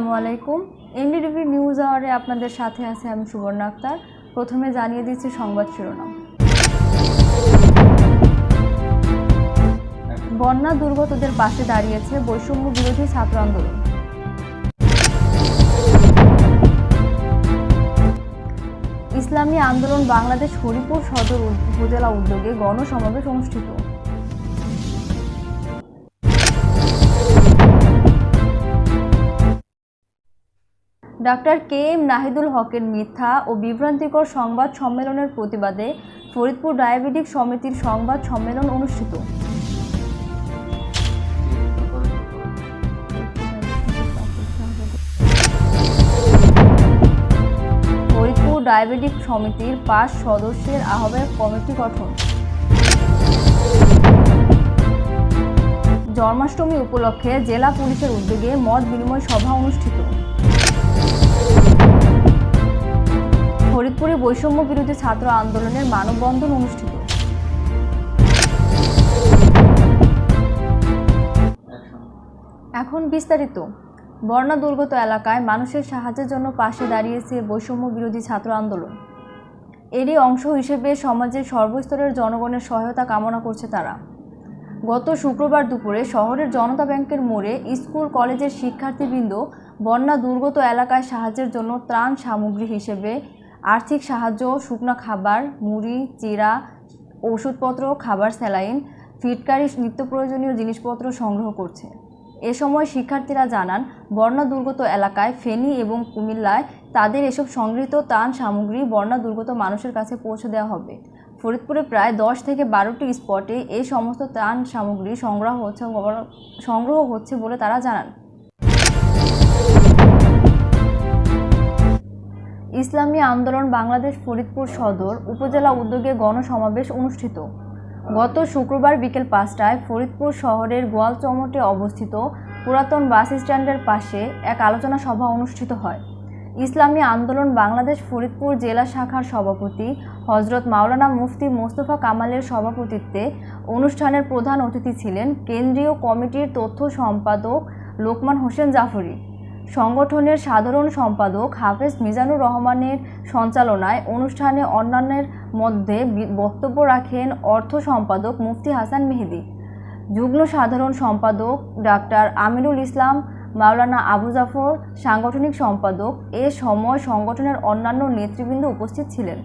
আসসালামু আলাইকুম। NDTV news আওয়ারে আপনাদের সাথে আছে আমি সুবর্ণ আক্তার। প্রথমে জানিয়ে দিচ্ছি সংবাদ শিরোনাম। বন্যা দুর্গতদের পাশে দাঁড়িয়েছে বৈষম্য বিরোধী ছাত্র আন্দোলন। ইসলামী আন্দোলন বাংলাদেশ হরিপুর সদর উপজেলা উদ্যোগে গণসমাবেশ অনুষ্ঠিত। ডাক্তার কে এম নাহিদুল হকের মিথ্যা ও বিভ্রান্তিকর সংবাদ সম্মেলনের প্রতিবাদে ফরিদপুর ডায়াবেটিক সমিতির সংবাদ সম্মেলন অনুষ্ঠিত। ফরিদপুর ডায়াবেটিক সমিতির পাঁচ সদস্যের আহ্বায়ক কমিটি গঠন। জন্মাষ্টমী উপলক্ষে জেলা পুলিশের উদ্যোগে মত বিনিময় সভা অনুষ্ঠিত। ফরিদপুরে বৈষম্য বিরোধী ছাত্র আন্দোলনের মানববন্ধন অনুষ্ঠিত। এখন বিস্তারিত। বন্যা দুর্গত এলাকায় মানুষের সাহায্যের জন্য পাশে দাঁড়িয়েছে বৈষম্য বিরোধী ছাত্র আন্দোলন। এরই অংশ হিসেবে সমাজের সর্বস্তরের জনগণের সহায়তা কামনা করছে তারা। গত শুক্রবার দুপুরে শহরের জনতা ব্যাংকের মোড়ে স্কুল কলেজের শিক্ষার্থীবৃন্দ বন্যা দুর্গত এলাকায় সাহায্যের জন্য ত্রাণ সামগ্রী হিসেবে আর্থিক সাহায্য, শুকনো খাবার, মুড়ি, চিরা, ওষুধপত্র, খাবার স্যালাইন, ফিটকারি নিত্য প্রয়োজনীয় জিনিসপত্র সংগ্রহ করছে। এ সময় শিক্ষার্থীরা জানান বন্যা দুর্গত এলাকায় ফেনী এবং কুমিল্লায় তাদের এসব সংগৃহীত ত্রাণ সামগ্রী বন্যা দুর্গত মানুষের কাছে পৌঁছে দেওয়া হবে। ফরিদপুরে প্রায় দশ থেকে বারোটি স্পটে এই সমস্ত ত্রাণ সামগ্রী সংগ্রহ হচ্ছে সংগ্রহ হচ্ছে বলে তারা জানান। ইসলামী আন্দোলন বাংলাদেশ ফরিদপুর সদর উপজেলা উদ্যোগে গণসমাবেশ অনুষ্ঠিত। গত শুক্রবার বিকেল পাঁচটায় ফরিদপুর শহরের গোয়ালচমটে অবস্থিত পুরাতন বাস স্ট্যান্ডের পাশে এক আলোচনা সভা অনুষ্ঠিত হয়। ইসলামী আন্দোলন বাংলাদেশ ফরিদপুর জেলা শাখার সভাপতি হজরত মাওলানা মুফতি মোস্তফা কামালের সভাপতিত্বে অনুষ্ঠানের প্রধান অতিথি ছিলেন কেন্দ্রীয় কমিটির তথ্য সম্পাদক লোকমান হোসেন জাফরি। সংগঠনের সাধারণ সম্পাদক হাফেজ মিজানুর রহমানের সঞ্চালনায় অনুষ্ঠানে অন্যান্যের মধ্যে বক্তব্য রাখেন অর্থ সম্পাদক মুফতি হাসান মেহেদি, যুগ্ম সাধারণ সম্পাদক ডাক্তার আমিরুল ইসলাম, মাওলানা আবু জাফর, সাংগঠনিক সম্পাদক এ সময় সংগঠনের অন্যান্য নেতৃবৃন্দ উপস্থিত ছিলেন।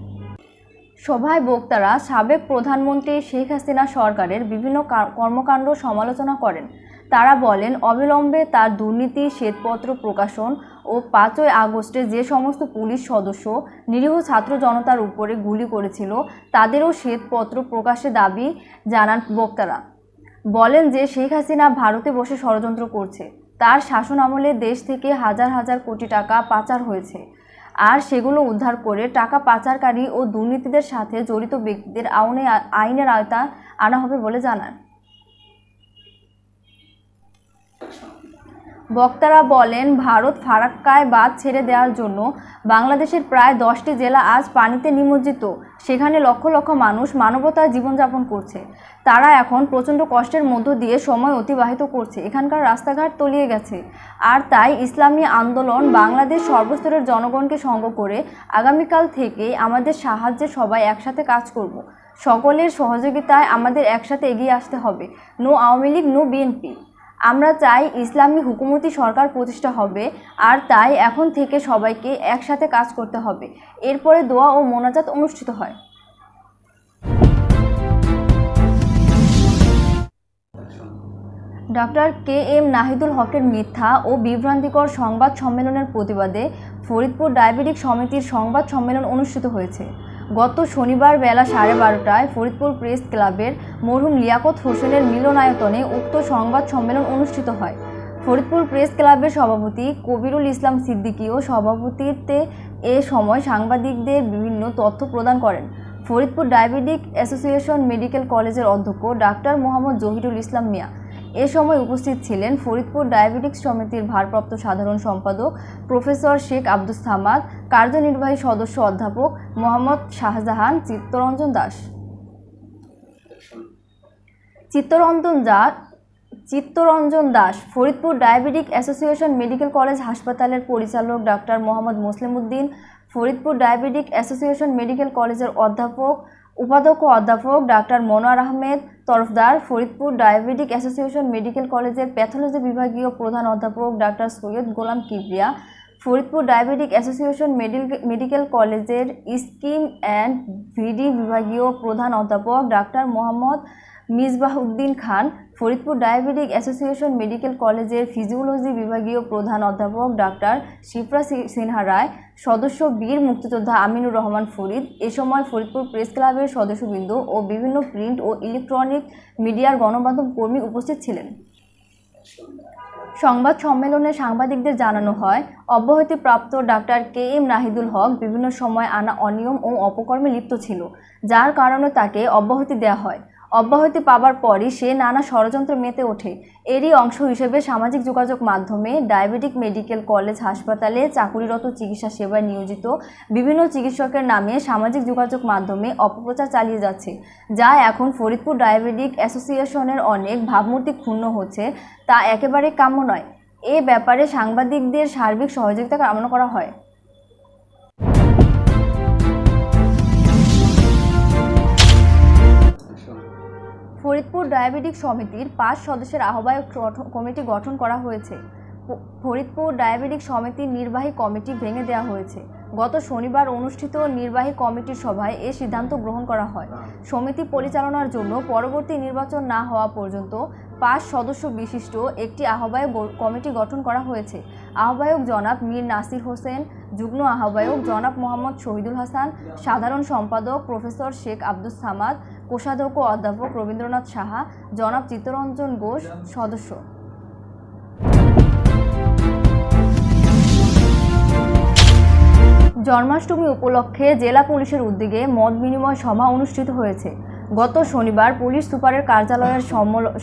সভায় বক্তারা সাবেক প্রধানমন্ত্রী শেখ হাসিনা সরকারের বিভিন্ন কর্মকাণ্ড সমালোচনা করেন। তারা বলেন, অবিলম্বে তার দুর্নীতি, শ্বেতপত্র প্রকাশন ও পাঁচই আগস্টে যে সমস্ত পুলিশ সদস্য, নিরীহ ছাত্র জনতার উপরে গুলি করেছিল, তাদেরও শ্বেতপত্র প্রকাশের দাবি জানান বক্তারা। বলেন যে শেখ হাসিনা ভারতে বসে ষড়যন্ত্র করছে। তার শাসন আমলে দেশ থেকে হাজার হাজার কোটি টাকা পাচার হয়েছে। আর সেগুলো উদ্ধার করে টাকা পাচারকারী ও দুর্নীতিদের সাথে জড়িত ব্যক্তিদের আইনে আইনের আওতা আনা হবে বলে জানান। বক্তারা বলেন, ভারত ফারাক্কায় বাঁধ ছেড়ে দেওয়ার জন্য বাংলাদেশের প্রায় দশটি জেলা আজ পানিতে নিমজ্জিত। সেখানে লক্ষ লক্ষ মানুষ মানবতার জীবনযাপন করছে। তারা এখন প্রচণ্ড কষ্টের মধ্য দিয়ে সময় অতিবাহিত করছে। এখানকার রাস্তাঘাট তলিয়ে গেছে। আর তাই ইসলামী আন্দোলন বাংলাদেশ সর্বস্তরের জনগণকে সঙ্গ করে আগামীকাল থেকে আমাদের সাহায্যে সবাই একসাথে কাজ করব। সকলের সহযোগিতায় আমাদের একসাথে এগিয়ে আসতে হবে। No Awami League, no BNP. আমরা চাই ইসলামী হুকুমতি সরকার প্রতিষ্ঠা হবে আর তাই এখন থেকে সবাইকে একসাথে কাজ করতে হবে। এরপরে দোয়া ও মোনাজাত অনুষ্ঠিত হয়। ডক্টর কে এম নাহিদুল হকের মিথ্যা ও বিভ্রান্তিকর সংবাদ সম্মেলনের প্রতিবাদে ফরিদপুর ডায়াবেটিক সমিতির সংবাদ সম্মেলন অনুষ্ঠিত হয়েছে। গত শনিবার বেলা সাড়ে বারোটায় ফরিদপুর প্রেস ক্লাবের মরহুম লিয়াকত হোসেনের মিলনায়তনে উক্ত সংবাদ সম্মেলন অনুষ্ঠিত হয়। ফরিদপুর প্রেস ক্লাবের সভাপতি কবিরুল ইসলাম সিদ্দিকীও সভাপতিত্বে এ সময় সাংবাদিকদের বিভিন্ন তথ্য প্রদান করেন। ফরিদপুর ডায়াবেটিক অ্যাসোসিয়েশন মেডিকেল কলেজের অধ্যক্ষ ডাক্তার মোহাম্মদ জহিরুল ইসলাম মিয়া। এ সময় উপস্থিত ছিলেন ফরিদপুর ডায়াবেটিক্স সমিতির ভারপ্রাপ্ত সাধারণ সম্পাদক প্রফেসর শেখ আব্দুস সামাদ, কার্যনির্বাহী সদস্য অধ্যাপক Mohammad Shahjahan, Chittaranjan Das. Chittaranjan Das Chittaranjan Das, Faridpur diabetic association medical college হাসপাতালের পরিচালক doctor Mohammad Muslim Uddin Faridpur diabetic association medical কলেজের অধ্যাপক উপাধ্যক্ষ অধ্যাপক doctor Monowar Ahmed, Tarafdar Faridpur diabetic association medical কলেজের প্যাথোলজি বিভাগীয় প্রধান অধ্যাপক doctor Syed Golam Kibria, Faridpur diabetic association medical কলেজের স্কিম অ্যান্ড ভিডি বিভাগীয় প্রধান অধ্যাপক doctor Mohammad Misbahuddin Khan, Faridpur diabetic association medical কলেজের ফিজিওলজি বিভাগীয় প্রধান অধ্যাপক ডাক্তার শিপ্রা সিনহা রায় সদস্য বীর মুক্তিযোদ্ধা আমিনুর রহমান ফরিদ, এ সময় ফরিদপুর প্রেস ক্লাবের সদস্যবৃন্দ ও বিভিন্ন প্রিন্ট ও ইলেকট্রনিক মিডিয়ার গণমাধ্যম কর্মী উপস্থিত ছিলেন। সংবাদ সম্মেলনে সাংবাদিকদের জানানো হয়, অব্যাহতিপ্রাপ্ত doctor K M Nahidul Haque বিভিন্ন সময় আনা অনিয়ম ও অপকর্মে লিপ্ত ছিল, যার কারণে তাকে অব্যাহতি দেওয়া হয়। অব্যাহতি পাবার পরই সে নানা ষড়যন্ত্র মেতে ওঠে। এরই অংশ হিসেবে সামাজিক যোগাযোগ মাধ্যমে ডায়াবেটিক মেডিকেল কলেজ হাসপাতালে চাকুরিরত চিকিৎসা সেবায় নিয়োজিত বিভিন্ন চিকিৎসকের নামে সামাজিক যোগাযোগ মাধ্যমে অপপ্রচার চালিয়ে যাচ্ছে, যা এখন ফরিদপুর ডায়াবেটিক অ্যাসোসিয়েশনের অনেক ভাবমূর্তি ক্ষুণ্ণ হচ্ছে, তা একেবারে কাম্য নয়। এ ব্যাপারে সাংবাদিকদের সার্বিক সহযোগিতা কামনা করা হয়। ফরিদপুর ডায়াবেটিক সমিতির পাঁচ সদস্যের আহ্বায়ক কমিটি গঠন করা হয়েছে। ফরিদপুর ডায়াবেটিক সমিতির নির্বাহী কমিটি ভেঙে দেওয়া হয়েছে। গত শনিবার অনুষ্ঠিত নির্বাহী কমিটির সভায় এ সিদ্ধান্ত গ্রহণ করা হয়। সমিতি পরিচালনার জন্য পরবর্তী নির্বাচন না হওয়া পর্যন্ত পাঁচ সদস্য বিশিষ্ট একটি আহ্বায়ক কমিটি গঠন করা হয়েছে। আহ্বায়ক জনাব মীর নাসির হোসেন, যুগ্ম আহ্বায়ক জনাব মোহাম্মদ শহীদুল হাসান, সাধারণ সম্পাদক প্রফেসর শেখ আব্দুস সামাদ কোষাধ্যক্ষ অধ্যাপক রবীন্দ্রনাথ সাহা, জনাব চিত্তরঞ্জন ঘোষ সদস্য। জন্মাষ্টমী উপলক্ষে জেলা পুলিশের উদ্যোগে মত বিনিময় সভা অনুষ্ঠিত হয়েছে। গত শনিবার পুলিশ সুপারের কার্যালয়ের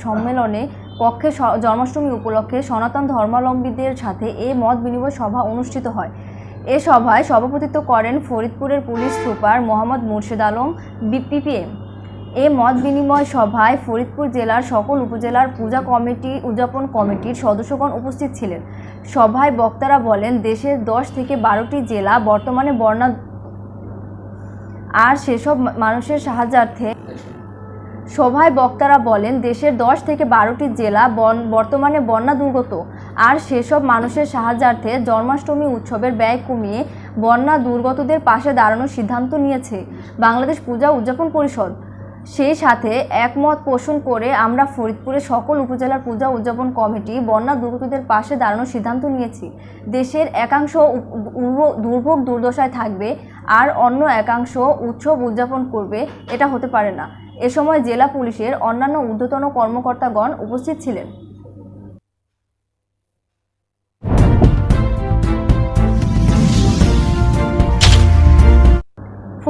সম্মেলনে কক্ষে জন্মাষ্টমী উপলক্ষে সনাতন ধর্মাবলম্বীদের সাথে এ মত বিনিময় সভা অনুষ্ঠিত হয়। এ সভায় সভাপতিত্ব করেন ফরিদপুরের police super Mohammad Murshed Alam BPPM এ মত বিনিময় সভায় ফরিদপুর জেলার সকল উপজেলার পূজা কমিটি, উদযাপন কমিটির সদস্যগণ উপস্থিত ছিলেন। সভায় বক্তারা বলেন, দেশের দশ থেকে বারোটি জেলা বর্তমানে বন্যা আর সেসব মানুষের সাহায্যার্থে সভায় বক্তারা বলেন, দেশের দশ থেকে বারোটি জেলা বর্তমানে বন্যা দুর্গত আর সেসব মানুষের সাহায্যার্থে জন্মাষ্টমী উৎসবের ব্যয় কমিয়ে বন্যা দুর্গতদের পাশে দাঁড়ানোর সিদ্ধান্ত নিয়েছে। বাংলাদেশ পূজা উদযাপন পরিষদ সেই সাথে একমত পোষণ করে আমরা ফরিদপুরে সকল উপজেলার পূজা উদযাপন কমিটি, বন্যা দুর্গতদের পাশে দাঁড়ানোর সিদ্ধান্ত নিয়েছি। দেশের একাংশ দুর্ভোগ দুর্দশায় থাকবে, আর অন্য একাংশ উৎসব উদযাপন করবে, এটা হতে পারে না। এ সময় জেলা পুলিশের অন্যান্য ঊর্ধ্বতন কর্মকর্তাগণ উপস্থিত ছিলেন।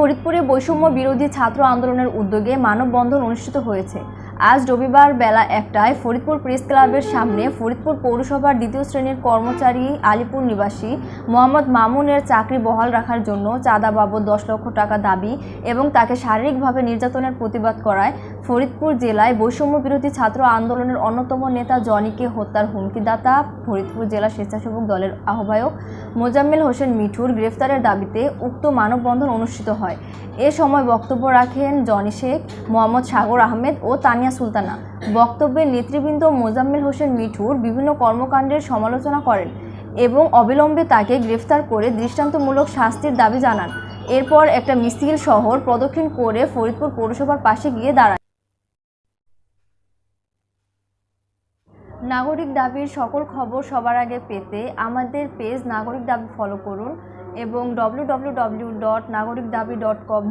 ফরিদপুরে বৈষম্য বিরোধী ছাত্র আন্দোলনের উদ্যোগে মানববন্ধন অনুষ্ঠিত হয়েছে। আজ রবিবার বেলা একটায় ফরিদপুর প্রেস ক্লাবের সামনে ফরিদপুর পৌরসভার দ্বিতীয় শ্রেণির কর্মচারী আলিপুর নিবাসী মোহাম্মদ মামুনের চাকরি বহাল রাখার জন্য চাঁদা বাবদ দশ লক্ষ টাকা দাবি এবং তাকে শারীরিকভাবে নির্যাতনের প্রতিবাদ করায় ফরিদপুর জেলায় বৈষম্য বিরোধী ছাত্র আন্দোলনের অন্যতম নেতা জনিকে হত্যার হুমকিদাতা ফরিদপুর জেলা স্বেচ্ছাসেবক দলের আহ্বায়ক মোজাম্মেল হোসেন মিঠুর গ্রেফতারের দাবিতে উক্ত মানববন্ধন অনুষ্ঠিত হয়। এ সময় বক্তব্য রাখেন জনি শেখ, মোহাম্মদ সাগর আহমেদ ও তানিয়া সুলতানা। বক্তব্যে নেতৃবৃন্দ মোজাম্মেল হোসেন মিঠুর বিভিন্ন কর্মকাণ্ডের সমালোচনা করেন এবং অবিলম্বে তাকে গ্রেফতার করে দৃষ্টান্তমূলক শাস্তির দাবি জানান। এরপর একটা মিছিল শহর প্রদক্ষিণ করে ফরিদপুর পৌরসভার পাশে গিয়ে দাঁড়ায় নাগরিক দাবির সকল খবর সবার আগে পেতে আমাদের পেজ নাগরিক দাবি ফলো করুন এবং ডব্লিউ ডট নাগরিক দাবি ডট কম